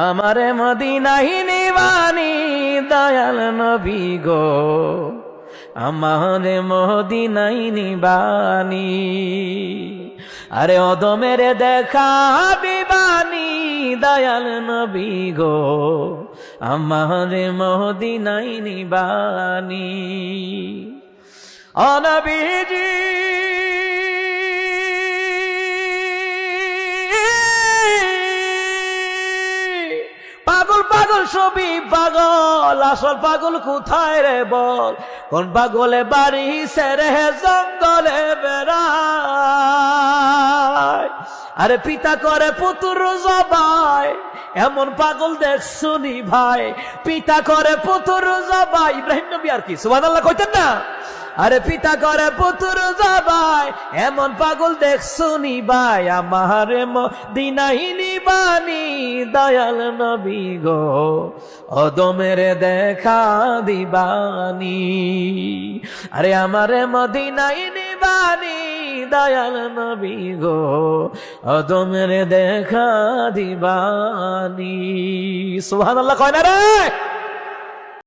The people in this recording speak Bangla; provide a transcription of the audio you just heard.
আমারে মদিনাই নিবানি, দয়াল নবী গো। আমারে মদিনাই নিবানি। আরে অদমের দেখা বিবানি দয়াল নবী গো। আমারে মদিনাই নিবানি। অনবীজি পাগল পাগল ছবি পাগল। আসল পাগল কোথায় রে বল? কোন পাগলে বাড়ি সেরে জঙ্গলে বেড়ায়? আরে পিতা করে পুতুর জবাই, এমন পাগল দেখছুনি ভাই। পিতা করে পুতুর জবাই। ইব্রাহিম নবী আর কি? সুবহানাল্লাহ কইতেন না? আরে পিতা করে পুতুর জবাই এমন পাগল দেখছুনি ভাই? আমার দিনাই নিবানি, দয়াল নবী গো। অদমের দেখা দিবানি। আরে আমার মদিনাই নিবানি, দয়াল নবী গো। অদমের দেখা দিবানি। সুবহানাল্লাহ কয় না রে?